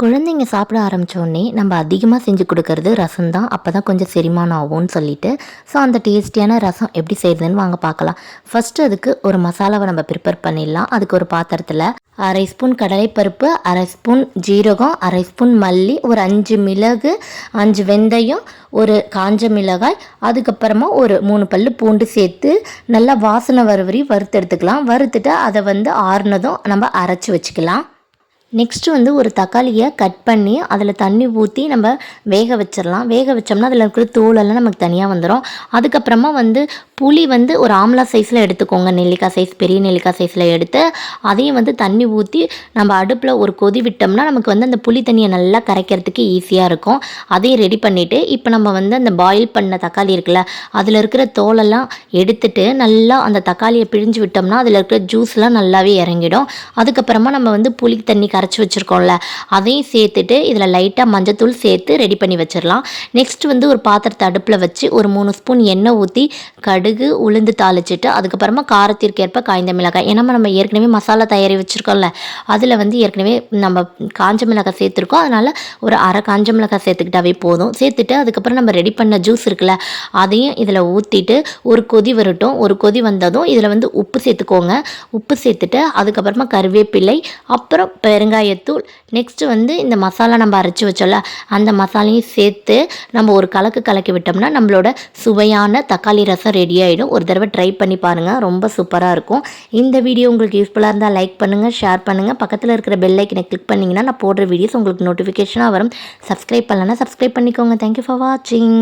குழந்தைங்க சாப்பிட ஆரம்பித்தோடனே நம்ம அதிகமாக செஞ்சு கொடுக்கறது ரசம் தான் அப்போ தான் கொஞ்சம் செரிமானம் ஆகும்னு சொல்லிட்டு ஸோ அந்த டேஸ்டியான ரசம் எப்படி செய்யுதுன்னு வாங்க பார்க்கலாம். ஃபஸ்ட்டு அதுக்கு ஒரு மசாலாவை நம்ம ப்ரிப்பேர் பண்ணிடலாம். அதுக்கு ஒரு பாத்திரத்தில் அரை ஸ்பூன் கடலைப்பருப்பு அரை ஸ்பூன் ஜீரகம் அரை ஸ்பூன் மல்லி ஒரு அஞ்சு மிளகு அஞ்சு வெந்தயம் ஒரு காஞ்ச மிளகாய் அதுக்கப்புறமா ஒரு மூணு பல் பூண்டு சேர்த்து நல்லா வாசனை வர வறுத்து எடுத்துக்கலாம். வறுத்துட்டு அதை வந்து ஆறுனதும் நம்ம அரைச்சி வச்சுக்கலாம். நெக்ஸ்ட்டு வந்து ஒரு தக்காளியை கட் பண்ணி அதில் தண்ணி ஊற்றி நம்ம வேக வச்சிடலாம் வேக வச்சோம்னா அதில் இருக்கிற தோலெல்லாம் நமக்கு தனியாக வந்துடும் அதுக்கப்புறமா வந்து புளி வந்து ஒரு ஆம்லா சைஸில் எடுத்துக்கோங்க. நெல்லிக்காய் சைஸ் பெரிய நெல்லிக்காய் சைஸில் எடுத்து அதையும் வந்து தண்ணி ஊற்றி நம்ம அடுப்பில் ஒரு கொதி விட்டோம்னா நமக்கு வந்து அந்த புளி தண்ணியை நல்லா கரைக்கிறதுக்கு ஈஸியாக இருக்கும். அதையும் ரெடி பண்ணிவிட்டு இப்போ நம்ம வந்து அந்த பாயில் பண்ண தக்காளி இருக்குல்ல அதில் இருக்கிற தோலெல்லாம் எடுத்துட்டு நல்லா அந்த தக்காளியை பிழிஞ்சு விட்டோம்னா அதில் இருக்கிற ஜூஸ்லாம் நல்லாவே இறங்கிடும். அதுக்கப்புறமா நம்ம வந்து புளி தண்ணி கரைச்சி வச்சுருக்கோம்ல அதையும் சேர்த்துட்டு இதில் லைட்டாக மஞ்சத்தூள் சேர்த்து ரெடி பண்ணி வச்சிடலாம் நெக்ஸ்ட் வந்து ஒரு பாத்திரத்தை அடுப்பில் வச்சு ஒரு மூணு ஸ்பூன் எண்ணெய் ஊற்றி கடு கடுகு உளுந்து தாளிச்சிட்டு அதுக்கப்புறமா காரத்திற்கேற்ப காய்ந்த மிளகாய். ஏன்னா நம்ம ஏற்கனவே மசாலா தயாரி வச்சுருக்கோம்ல அதில் வந்து ஏற்கனவே நம்ம காஞ்ச மிளகாய் சேர்த்துருக்கோம். அதனால் ஒரு அரை காஞ்ச மிளகாய் சேர்த்துக்கிட்டாவே போதும். சேர்த்துட்டு அதுக்கப்புறம் நம்ம ரெடி பண்ண ஜூஸ் இருக்குல்ல அதையும் இதில் ஊற்றிட்டு ஒரு கொதி வரட்டும். ஒரு கொதி வந்ததும் இதில் வந்து உப்பு சேர்த்துக்கோங்க. உப்பு சேர்த்துட்டு அதுக்கப்புறமா கருவேப்பிலை அப்புறம் பெருங்காயத்தூள். நெக்ஸ்ட்டு வந்து இந்த மசாலா நம்ம அரைச்சி வச்சோம்ல அந்த மசாலையும் சேர்த்து நம்ம ஒரு கலக்கு கலக்கி விட்டோம்னா நம்மளோட சுவையான தக்காளி ரசம் ரெடி ஆகிடும் ஒரு தடவை ட்ரை பண்ணி பாருங்கள் ரொம்ப சூப்பராக இருக்கும். இந்த வீடியோ உங்களுக்கு யூஸ்ஃபுல்லாக இருந்தால் லைக் பண்ணுங்கள் ஷேர் பண்ணுங்கள் பக்கத்தில் இருக்கிற பெல் ஐக்கனை கிளிக் பண்ணிங்கன்னா நான் போடுற வீடியோஸ் உங்களுக்கு நோட்டிஃபிகேஷனாக வரும். சப்ஸ்கிரைப் பண்ணலன்னா சப்ஸ்கிரைப் பண்ணிக்கோங்க. தேங்க்யூ ஃபார் வாட்சிங்